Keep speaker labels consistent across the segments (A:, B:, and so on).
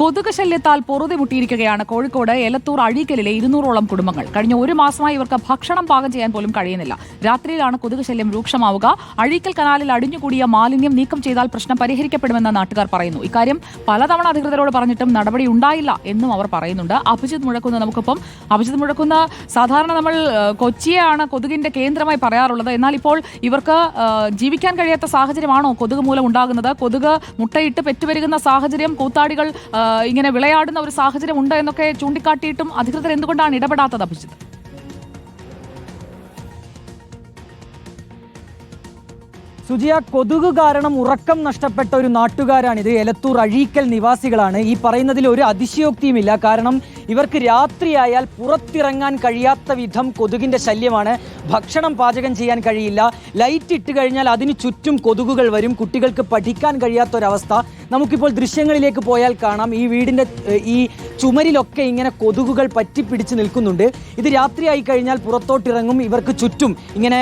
A: കൊതുക് ശല്യത്താൽ പൊറുതിമുട്ടിയിരിക്കുകയാണ് കോഴിക്കോട് എലത്തൂർ അഴീക്കലിലെ ഇരുന്നൂറോളം കുടുംബങ്ങൾ. കഴിഞ്ഞ ഒരു മാസമായി ഇവർക്ക് ഭക്ഷണം പാകം ചെയ്യാൻ പോലും കഴിയുന്നില്ല. രാത്രിയിലാണ് കൊതുക് ശല്യം രൂക്ഷമാവുക. അഴീക്കൽ കനാലിൽ അടിഞ്ഞുകൂടിയ മാലിന്യം നീക്കം ചെയ്താൽ പ്രശ്നം പരിഹരിക്കപ്പെടുമെന്ന് നാട്ടുകാർ പറയുന്നു. ഇക്കാര്യം പലതവണ അധികൃതരോട് പറഞ്ഞിട്ടും നടപടി ഉണ്ടായില്ല എന്നും അവർ പറയുന്നുണ്ട്. അഭിജിത് മുഴക്കുന്ന നമുക്കൊപ്പം അഭിജിത് മുഴക്കുന്ന സാധാരണ നമ്മൾ കൊച്ചിയാണ് കൊതുകിന്റെ കേന്ദ്രമായി പറയാറുള്ളത്. എന്നാൽ ഇപ്പോൾ ഇവർക്ക് ജീവിക്കാൻ കഴിയാത്ത സാഹചര്യമാണോ കൊതുക് മൂലം ഉണ്ടാകുന്നത്? കൊതുക് മുട്ടയിട്ട് പെറ്റുവരുന്ന സാഹചര്യം കൂത്താടികൾ ഇങ്ങനെ വിളയാടുന്ന ഒരു സാഹചര്യം ഉണ്ട് എന്നൊക്കെ ചൂണ്ടിക്കാട്ടിയിട്ടും അധികൃതർ എന്തുകൊണ്ടാണ് ഇടപെടാത്തത് അഭിജിത്ത്?
B: സുജിയ കൊതുക് കാരണം ഉറക്കം നഷ്ടപ്പെട്ട ഒരു നാട്ടുകാരാണിത്. എലത്തൂർ അഴീക്കൽ നിവാസികളാണ്. ഈ പറയുന്നതിൽ ഒരു അതിശയോക്തിയുമില്ല. കാരണം ഇവർക്ക് രാത്രിയായാൽ പുറത്തിറങ്ങാൻ കഴിയാത്ത വിധം കൊതുകിന്റെ ശല്യമാണ്. ഭക്ഷണം പാചകം ചെയ്യാൻ കഴിയില്ല. ലൈറ്റ് ഇട്ട് കഴിഞ്ഞാൽ അതിന് ചുറ്റും കൊതുകുകൾ വരും. കുട്ടികൾക്ക് പഠിക്കാൻ കഴിയാത്തൊരവസ്ഥ. നമുക്കിപ്പോൾ ദൃശ്യങ്ങളിലേക്ക് പോയാൽ കാണാം. ഈ വീടിന്റെ ഈ ചുമരിലൊക്കെ ഇങ്ങനെ കൊതുകുകൾ പറ്റിപ്പിടിച്ച് നിൽക്കുന്നുണ്ട്. ഇത് രാത്രിയായി കഴിഞ്ഞാൽ പുറത്തോട്ടിറങ്ങും. ഇവർക്ക് ചുറ്റും ഇങ്ങനെ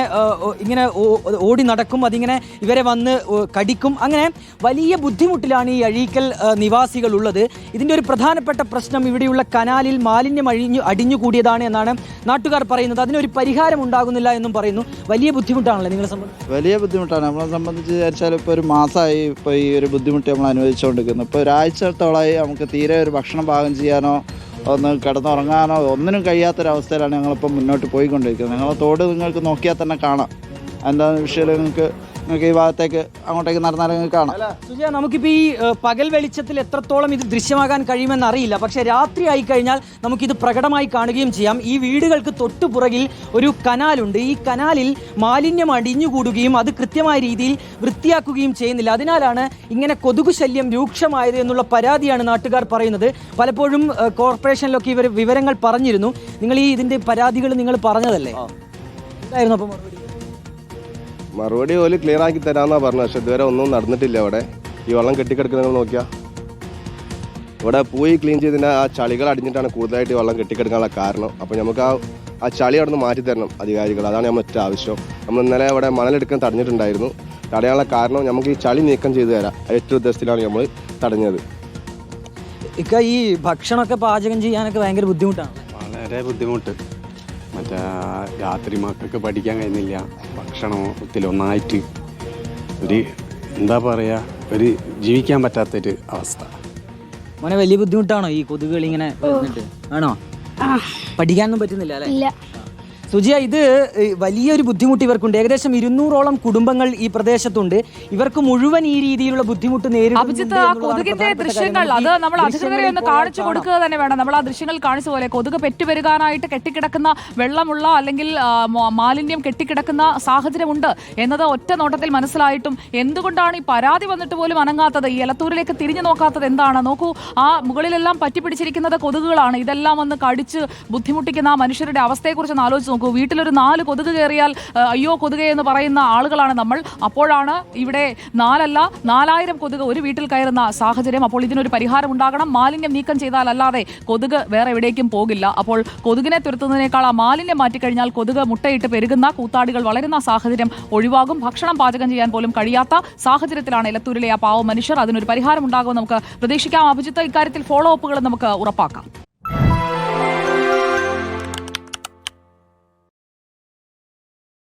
B: ഇങ്ങനെ ഓടി നടക്കും. അതിങ്ങനെ ഇവരെ വന്ന് കടിക്കും. അങ്ങനെ വലിയ ബുദ്ധിമുട്ടിലാണ് ഈ അഴീക്കൽ നിവാസികൾ ഉള്ളത് ഇതിന്റെ ഒരു പ്രധാനപ്പെട്ട പ്രശ്നം ഇവിടെയുള്ള കനാലിൽ മാലിന്യം അഴിഞ്ഞു അടിഞ്ഞുകൂടിയതാണ് എന്നാണ് നാട്ടുകാർ പറയുന്നത്. അതിനൊരു പരിഹാരം ഉണ്ടാകുന്നില്ല എന്നും പറയുന്നു. വലിയ ബുദ്ധിമുട്ടാണല്ലോ നിങ്ങളെ സംബന്ധിച്ച്
C: വലിയ ബുദ്ധിമുട്ടാണ്. നമ്മളെ സംബന്ധിച്ച് വിചാരിച്ചാൽ ഇപ്പോൾ ഒരു മാസമായി ഇപ്പോൾ ഈ ഒരു ബുദ്ധിമുട്ട് നമ്മൾ അനുഭവിച്ചുകൊണ്ടിരിക്കുന്നു. ഇപ്പോൾ ഒരാഴ്ചത്തോളമായി നമുക്ക് തീരെ ഒരു ഭക്ഷണം പാകം ചെയ്യാനോ ഒന്ന് കിടന്നുറങ്ങാനോ ഒന്നിനും കഴിയാത്തൊരവസ്ഥയിലാണ് ഞങ്ങളിപ്പോൾ മുന്നോട്ട് പോയിക്കൊണ്ടിരിക്കുന്നത്. നിങ്ങളെ തോട് നിങ്ങൾക്ക് നോക്കിയാൽ തന്നെ കാണാം. എന്താണെന്ന് വിഷയത്തിൽ നിങ്ങൾക്ക് നിങ്ങൾക്ക് ഈ ഭാഗത്തേക്ക് അങ്ങോട്ടേക്ക് നടന്നാൽ നിങ്ങൾക്ക് കാണാം.
B: സുജയ നമുക്കിപ്പോൾ ഈ പകൽ വെളിച്ചത്തിൽ എത്രത്തോളം ഇത് ദൃശ്യമാകാൻ കഴിയുമെന്ന് അറിയില്ല. പക്ഷേ രാത്രി ആയി കഴിഞ്ഞാൽ നമുക്കിത് പ്രകടമായി കാണുകയും ചെയ്യാം. ഈ വീടുകൾക്ക് തൊട്ടു പുറകിൽ ഒരു കനാലുണ്ട്. ഈ കനാലിൽ മാലിന്യം അടിഞ്ഞുകൂടുകയും അത് കൃത്യമായ രീതിയിൽ വൃത്തിയാക്കുകയും ചെയ്യുന്നില്ല. അതിനാലാണ് ഇങ്ങനെ കൊതുകു ശല്യം രൂക്ഷമായത് എന്നുള്ള പരാതിയാണ് നാട്ടുകാർ പറയുന്നത്. പലപ്പോഴും കോർപ്പറേഷനിലൊക്കെ ഇവർ വിവരങ്ങൾ പറഞ്ഞിരുന്നു. നിങ്ങൾ ഈ ഇതിന്റെ പരാതികൾ നിങ്ങൾ പറഞ്ഞതല്ലേ? എന്തായിരുന്നു അപ്പോൾ മറുപടി.
D: മറുപടി ഓൽ ക്ലിയർ ആക്കി തരാന്നാ പറഞ്ഞത്. പക്ഷെ ഇതുവരെ ഒന്നും നടന്നിട്ടില്ല അവിടെ. ഈ വെള്ളം കെട്ടിക്കിടക്കുന്നത് നോക്കിയാ. ഇവിടെ പോയി ക്ലീൻ ചെയ്തതിന്റെ ആ ചളികൾ അടിഞ്ഞിട്ടാണ് കൂടുതലായിട്ട് ഈ വെള്ളം കെട്ടിക്കിടക്കാനുള്ള കാരണം. അപ്പോൾ നമുക്ക് ആ ആ ചളി അവിടെ നിന്ന് മാറ്റി തരണം അധികാരികൾ. അതാണ് നമ്മൾ ഏറ്റവും ആവശ്യം. നമ്മൾ ഇന്നലെ ഇവിടെ മണലെടുക്കാൻ തടഞ്ഞിട്ടുണ്ടായിരുന്നു. തടയാനുള്ള കാരണം നമുക്ക് ഈ ചളി നീക്കം ചെയ്തു തരാം. ഏറ്റവും ഉദ്ദേശത്തിലാണ് നമ്മൾ തടഞ്ഞത്.
B: ഇക്ക ഈ ഭക്ഷണമൊക്കെ പാചകം ചെയ്യാനൊക്കെ ഭയങ്കര ബുദ്ധിമുട്ടാണ്
E: വളരെ ബുദ്ധിമുട്ട്. മറ്റേ രാത്രി മക്കൾക്ക് പഠിക്കാൻ കഴിയുന്നില്ല. ഭക്ഷണത്തിലൊന്നായിട്ട് ഒരു എന്താ പറയുക ഒരു ജീവിക്കാൻ പറ്റാത്തൊരു അവസ്ഥ.
B: മോനെ വലിയ ബുദ്ധിമുട്ടാണോ ഈ കൊതുകുകൾ ഇങ്ങനെ ആണോ? പഠിക്കാനൊന്നും പറ്റുന്നില്ല അല്ലേ?
F: ഇല്ല.
B: സുജിയ ഇത് വലിയൊരു ബുദ്ധിമുട്ട് ഇവർക്കുണ്ട്. ഏകദേശം ഇരുന്നൂറോളം കുടുംബങ്ങൾ ഈ പ്രദേശത്തുണ്ട്. ഇവർക്ക് മുഴുവൻ ഈ രീതിയിലുള്ള ബുദ്ധിമുട്ട്
A: ആ കൊതുകിന്റെ ദൃശ്യങ്ങൾ. അത് നമ്മൾ അധികൃതരെ ഒന്ന് കാണിച്ചു കൊടുക്കുക തന്നെ വേണം. നമ്മൾ ആ ദൃശ്യങ്ങൾ കാണിച്ച പോലെ കൊതുക് പെറ്റുപെരുകാനായിട്ട് കെട്ടിക്കിടക്കുന്ന വെള്ളമുള്ള അല്ലെങ്കിൽ മാലിന്യം കെട്ടിക്കിടക്കുന്ന സാഹചര്യമുണ്ട് എന്നത് ഒറ്റ നോട്ടത്തിൽ മനസ്സിലായിട്ടും എന്തുകൊണ്ടാണ് ഈ പരാതി വന്നിട്ട് പോലും അനങ്ങാത്തത്? ഈ എലത്തൂരിലേക്ക് തിരിഞ്ഞു നോക്കാത്തത് എന്താണ്? നോക്കൂ ആ മുകളിലെല്ലാം പറ്റിപ്പിടിച്ചിരിക്കുന്നത് കൊതുകുകളാണ്. ഇതെല്ലാം ഒന്ന് കടിച്ച് ബുദ്ധിമുട്ടിക്കുന്ന ആ മനുഷ്യരുടെ അവസ്ഥയെക്കുറിച്ച് ഒന്ന് ആലോചിച്ച് നോക്കൂ. വീട്ടിലൊരു നാല് കൊതുക് കയറിയാൽ അയ്യോ കൊതുക എന്ന് പറയുന്ന ആളുകളാണ് നമ്മൾ. അപ്പോഴാണ് ഇവിടെ നാലല്ല നാലായിരം കൊതുക് ഒരു വീട്ടിൽ കയറുന്ന സാഹചര്യം. അപ്പോൾ ഇതിനൊരു പരിഹാരം ഉണ്ടാകണം. മാലിന്യം നീക്കം ചെയ്താൽ അല്ലാതെ കൊതുക് വേറെ എവിടേക്കും പോകില്ല. അപ്പോൾ കൊതുകിനെ തുരത്തുന്നതിനേക്കാൾ ആ മാലിന്യം മാറ്റിക്കഴിഞ്ഞാൽ കൊതുക് മുട്ടയിട്ട് പെരുകുന്ന കൂത്താടികൾ വളരുന്ന സാഹചര്യം ഒഴിവാകും. ഭക്ഷണം പാചകം ചെയ്യാൻ പോലും കഴിയാത്ത സാഹചര്യത്തിലാണ് ഇലത്തൂരിലെ ആ പാവ മനുഷ്യർ. അതിനൊരു പരിഹാരം ഉണ്ടാകുമെന്ന് നമുക്ക് പ്രതീക്ഷിക്കാം. അഭിജിത്ത് ഇക്കാര്യത്തിൽ ഫോളോ അപ്പുകൾ നമുക്ക് ഉറപ്പാക്കാം.